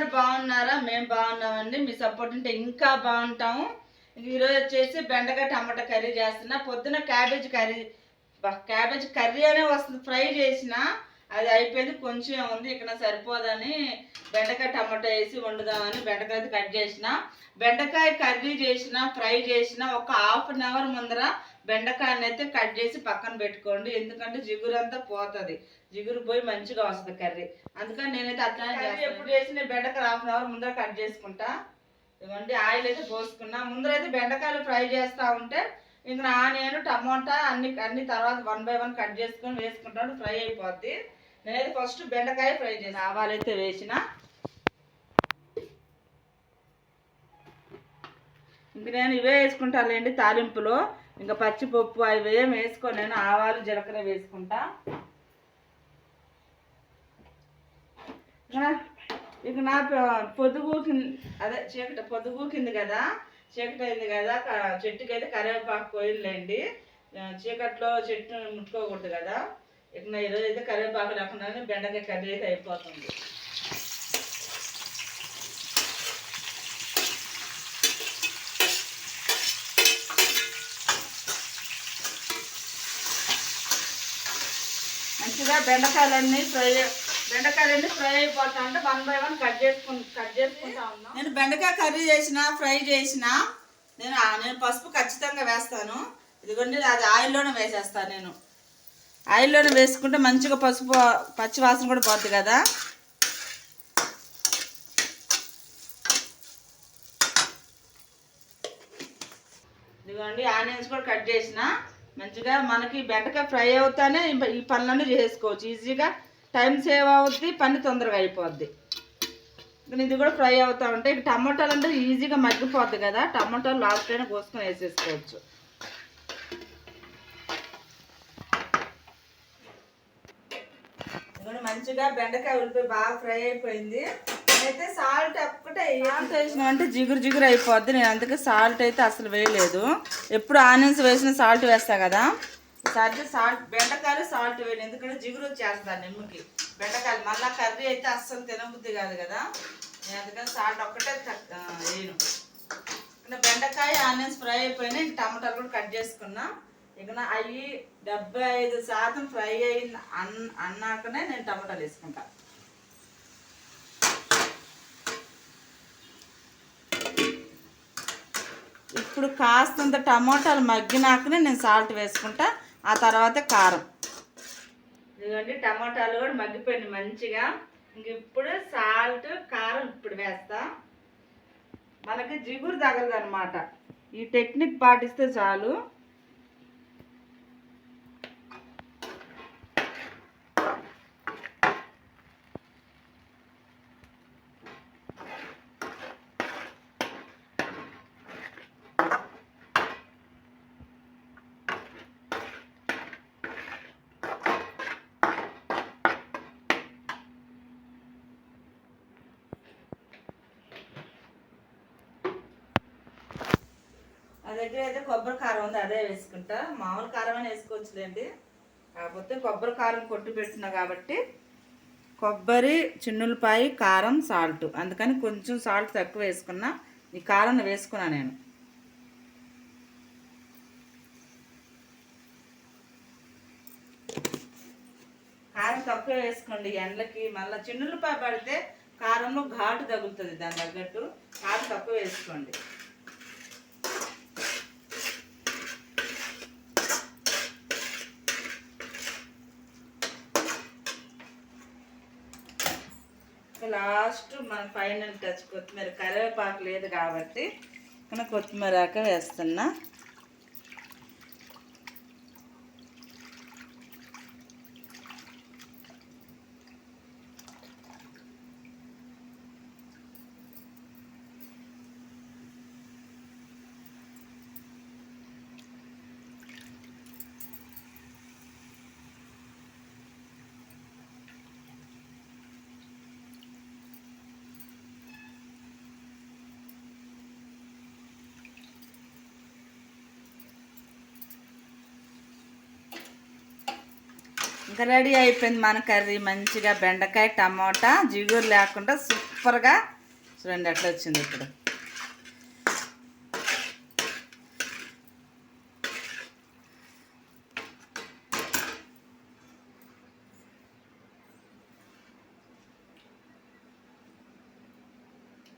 అందరు బాగున్నారా? మేము బాగున్నామండి. మీ సపోర్ట్ ఉంటే ఇంకా బాగుంటాము. ఈరోజు వచ్చేసి బెండకాయ టమాటా కర్రీ చేస్తున్నా. పొద్దున క్యాబేజ్ కర్రీ క్యాబేజ్ కర్రీ అనే వస్తుంది. ఫ్రై చేసిన అది అయిపోయింది. కొంచెం ఉంది ఇక్కడ సరిపోదని బెండకాయ టమాటా వేసి వండుదామని బెండకాయ కట్ చేసిన. బెండకాయ కర్రీ చేసిన ఫ్రై చేసిన ఒక హాఫ్ అన్ అవర్ ముందర బెండకాయని అయితే కట్ చేసి పక్కన పెట్టుకోండి. ఎందుకంటే జిగురు అంతా పోతుంది. జిగురు పోయి మంచిగా వస్తుంది కర్రీ. అందుకని నేనైతే అట్లానే. ఎప్పుడు చేసిన బెండకాయ హాఫ్ అన్ అవర్ ముందర కట్ చేసుకుంటా. ఇవ్వండి ఆయిల్ అయితే పోసుకున్నా. ముందర అయితే బెండకాయలు ఫ్రై చేస్తా ఉంటే ఇంకా ఆనియన్ టమోటా అన్ని అన్ని తర్వాత వన్ బై వన్ కట్ చేసుకొని వేసుకుంటాను ఫ్రై అయిపోద్ది. నేనైతే ఫస్ట్ బెండకాయ ఫ్రై చేసి ఆవాలైతే వేసిన. ఇంక నేను ఇవే వేసుకుంటానులేండి తాలింపులో. ఇంకా పచ్చిపప్పు అవి ఏం వేసుకొని నేను ఆవాలు జీలకర్ర వేసుకుంటా. ఇక నా పొదుగు కింద అదే చీకట పొదుగు కింద కదా చీకటి అయింది కదా చెట్టుకి అయితే కరివేపాకు పోయిందండి చీకట్లో చెట్టు ముట్టుకోకూడదు కదా. ఇక నా ఈరోజు అయితే కరివేపాకు లేకుండానే బెండకాయ కర్రీ అయితే అయిపోతుంది. మంచిగా బెండకాయలన్నీ ఫ్రై బెండకాయలన్నీ ఫ్రై అయిపోతా అంటే వన్ బై వన్ కట్ చేసుకుని కట్ చేసుకుంటా ఉన్నాం. నేను బెండకాయ కర్రీ చేసిన ఫ్రై చేసిన నేను నేను పసుపు ఖచ్చితంగా వేస్తాను. ఇదిగోండి అది ఆయిల్లోనే వేసేస్తాను నేను. ఆయిల్లోనే వేసుకుంటే మంచిగా పసుపు పచ్చి వాసన కూడా పోద్ది కదా. ఇదిగోండి ఆనియన్స్ కూడా కట్ చేసిన. మంచిగా మనకి బెండకాయ ఫ్రై అవుతానే ఈ- పనులన్నీ చేసుకోవచ్చు. ఈజీగా టైం సేవ్ అవుద్ది పని తొందరగా అయిపోద్ది. ఇది కూడా ఫ్రై అవుతా ఉంటాయి ఇక టమాటాలు అంటే ఈజీగా మగ్గిపోద్ది కదా. టమాటాలు లాస్ట్ అయినా కోసుకొని వేసేసుకోవచ్చు. మంచిగా బెండకాయ ఉల్లిపాయ బాగా ఫ్రై అయిపోయింది. అయితే సాల్ట్ ఒక్కటే సాల్ట్ వేసిన అంటే జిగురు జిగురు అయిపోద్ది. నేను అందుకే సాల్ట్ అయితే అసలు వేయలేదు. ఎప్పుడు ఆనియన్స్ వేసిన సాల్ట్ వేస్తా కదా. ఈసారి సాల్ట్ బెండకాయలు సాల్ట్ వేయను. ఎందుకంటే జిగురు వచ్చేస్తాను నిమ్మకి. బెండకాయలు మళ్ళీ కర్రీ అయితే అస్సలు తినబుద్ధి కాదు కదా. నేను అందుకని సాల్ట్ ఒక్కటే వేయను. బెండకాయ ఆనియన్స్ ఫ్రై అయిపోయినాయి. ఇంక టమాటాలు కూడా కట్ చేసుకున్నా. ఇక అవి డెబ్బై ఐదు శాతం ఫ్రై అయిన అన్ అన్నాకనే నేను టమాటాలు వేసుకుంటా. ఇప్పుడు కాస్తంత టమోటాలు మగ్గినాకనే నేను సాల్ట్ వేసుకుంటా ఆ తర్వాత కారం. ఇదిగోండి టమోటాలు కూడా మగ్గిపోయింది మంచిగా. ఇంక ఇప్పుడు సాల్ట్ కారం ఇప్పుడు వేస్తా. మనకి జిగురు తగలదు అనమాట ఈ టెక్నిక్ పాటిస్తే చాలు. నా దగ్గర అయితే కొబ్బరి కారం ఉంది అదే వేసుకుంటా. మామూలు కారం అని వేసుకోవచ్చులేండి. కాకపోతే కొబ్బరి కారం కొట్టు పెట్టినా కాబట్టి కొబ్బరి చిన్నులపాయి కారం సాల్ట్. అందుకని కొంచెం సాల్ట్ తక్కువ వేసుకున్నా ఈ కారం వేసుకున్నా నేను. కారం తక్కువ వేసుకోండి ఎండలకి. మళ్ళీ చిన్నులపాయ పడితే కారంలో ఘాటు తగులుతుంది దాని తగ్గట్టు. కారం తక్కువ వేసుకోండి. లాస్ట్ మన ఫైనల్ టచ్ కొత్తిమీర కరివేపాకు లేదు కాబట్టి మన కొత్తిమీర ఆక వేస్తున్నా. ఇంకా రెడీ అయిపోయింది మన కర్రీ. మంచిగా బెండకాయ టమాటా జిగురు లేకుండా సూపర్గా చూడండి ఎట్లా వచ్చింది ఇప్పుడు.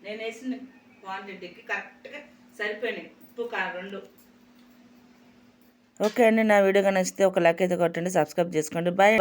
నేను వేసిన క్వాంటిటీకి కరెక్ట్గా సరిపోయినాయి. ఉప్పు కారం రెండు. ఓకే అండి. నా వీడియో నచ్చితే ఒక లైక్ అయితే కొట్టండి. సబ్స్క్రైబ్ చేసుకోండి. బాయ్